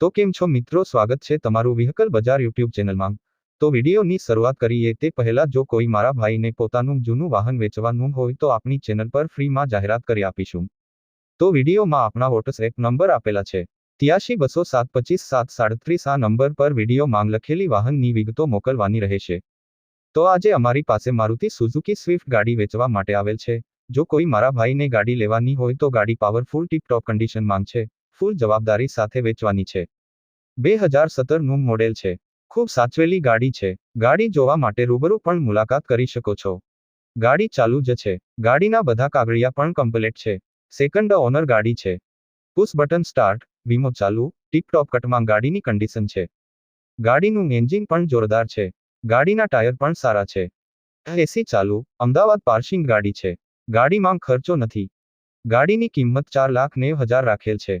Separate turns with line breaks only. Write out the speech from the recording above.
તો કેમ છો મિત્રો? સ્વાગત છે તમારું વ્હીકલ બજાર યુટ્યુબ ચેનલમાં. તો વિડીયોની શરૂઆત કરીએ તે પહેલા જો કોઈ મારા ભાઈને પોતાનું જૂનું વાહન વેચવાનું હોય તો આપણી ચેનલ પર ફ્રીમાં જાહેરાત કરી આપીશું. તો વિડીયોમાં આપણા વોટ્સએપ નંબર આપેલા છે. ત્યાસી બસો સાત પચીસ સાત સાડત્રીસ આ નંબર પર વીડિયો માંગ લખેલી વાહનની વિગતો મોકલવાની રહેશે. તો આજે અમારી પાસે મારુતિ સુઝુકી સ્વિફ્ટ ગાડી વેચવા માટે આવેલ છે. જો કોઈ મારા ભાઈને ગાડી લેવાની હોય તો ગાડી પાવરફુલ ટીપટોપ કન્ડિશનમાં છે. ફૂલ જવાબદારી સાથે વેચવાની છે. બે હજાર સત્તરનું મોડેલ છે. ખૂબ સાચવેલી ગાડી છે. ગાડી જોવા માટે રૂબરૂ પણ મુલાકાત કરી શકો છો. ગાડી ચાલુ જ છે. ગાડીના બધા કાગળિયા પણ કમ્પ્લેટ છે. સેકન્ડ ઓનર ગાડી છે. પુશ બટન સ્ટાર્ટ વીમો ચાલુ ટીપટોપ કટમાં ગાડીની કન્ડિશન છે. ગાડીનું એન્જિન પણ જોરદાર છે. ગાડીના ટાયર પણ સારા છે. એસી ચાલુ, અમદાવાદ પાર્સિંગ ગાડી છે. ગાડીમાં ખર્ચો નથી. ગાડીની કિંમત ચાર લાખ નેવ હજાર રાખેલ છે.